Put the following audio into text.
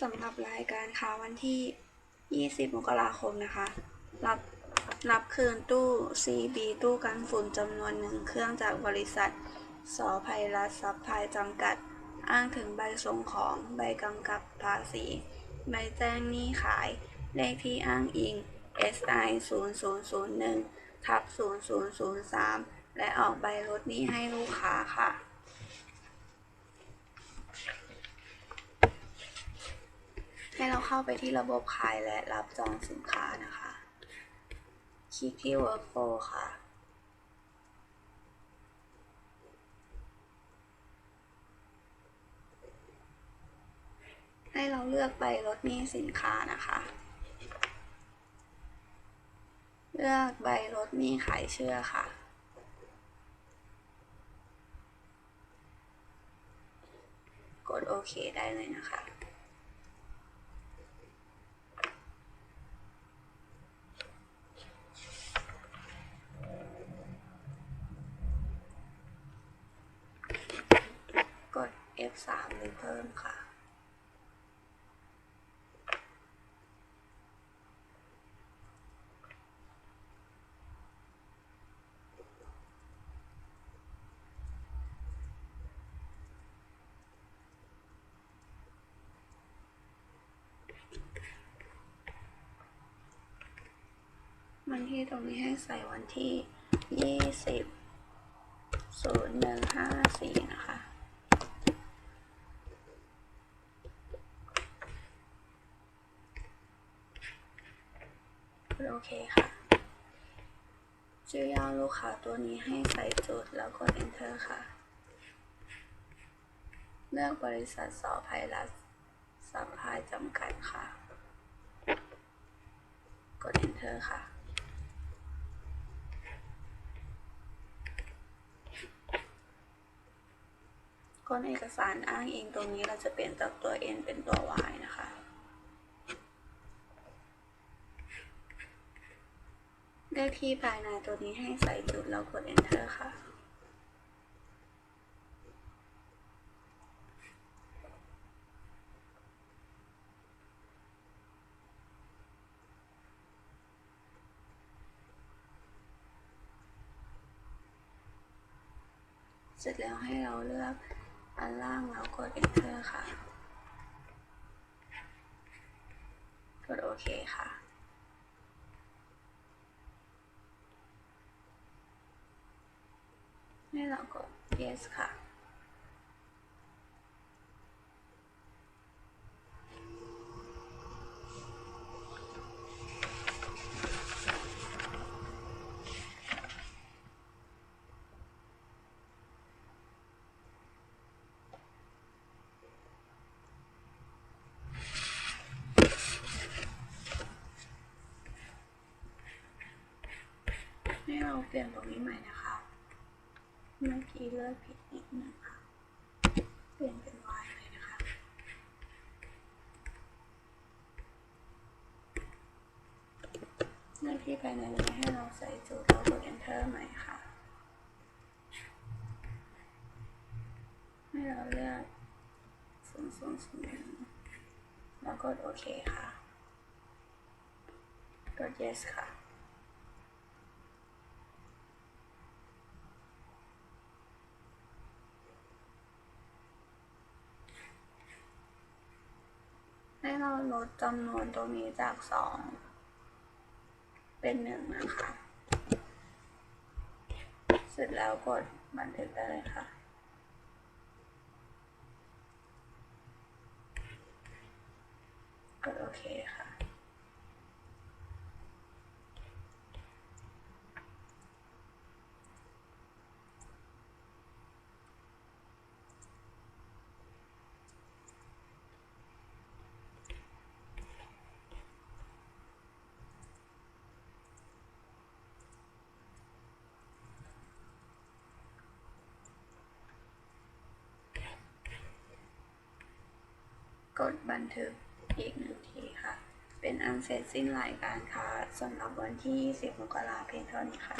สำหรับรายการค้าวันที่ 20 มกราคมนะคะ รับรับคืนตู้ CB ตู้กันฝุ่นจำนวนหนึ่งเครื่องจากบริษัท สอภัยรัฐซัพพลายจำกัด อ้างถึงใบส่งของใบกำกับภาษี ใบแจ้งหนี้ขาย เลขที่อ้างอิง SI 0001ทับ0003 และออกใบลดหนี้ให้ลูกค้าค่ะ ให้เราเข้าไปที่ระบบขายและรับจองสินค้านะคะ คลิกที่ Workflow ค่ะ ให้เราเลือกใบลดหนี้สินค้านะคะ เลือกใบลดหนี้ขายเชื่อค่ะกดโอเคได้เลยนะคะ ก ด F3 หรือเพิ่มค่ะ วันที่ตรงนี้ให้ใส่วันที่20 0154นะคะ โอเคค่ะ ชื่อย่อลูกค้าตัวนี้ให้ใส่จุดแล้วกด enter ค่ะ เลือกบริษัทสอภัยรัฐสัมภายจำกัดค่ะ กด enter ค่ะก้นเอกสารอ้างอิงตรงนี้เราจะเปลี่ยนจากตัว n เป็นตัว y นะคะเลขที่ภายในตัวนี้ให้ใส่จุดแล้วกด enter ค่ะ เสร็จแล้วให้เราเลือกอันล่างแล้วกด enter ค่ะ กดโอเคค่ะ ให้เรากด yes ค่ะ ให้เราเปลี่ยนตรงนี้ใหม่นะคะ เมื่อกี้เลือกผิดนิดนึงค่ะเปลี่ยนเป็น y เลยนะคะ เลขที่ภายในนี้ให้เราใส่จุดแล้วกด enter ใหม่ค่ะ ให้เราเลือก0 0 0แล้วกดโอเคค่ะ กด yes ค่ะ เราลดจำนวนตรงนี้จากสองเป็นหนึ่งนะคะ เสร็จแล้วกดบันทึกได้เลยค่ะกดโอเคค่ะ กดบันทึกอีกหนึ่งทีค่ะ เป็นอันเสร็จสิ้นรายการค่ะสำหรับวันที่ 20 มกราเพียงเท่านี้ค่ะ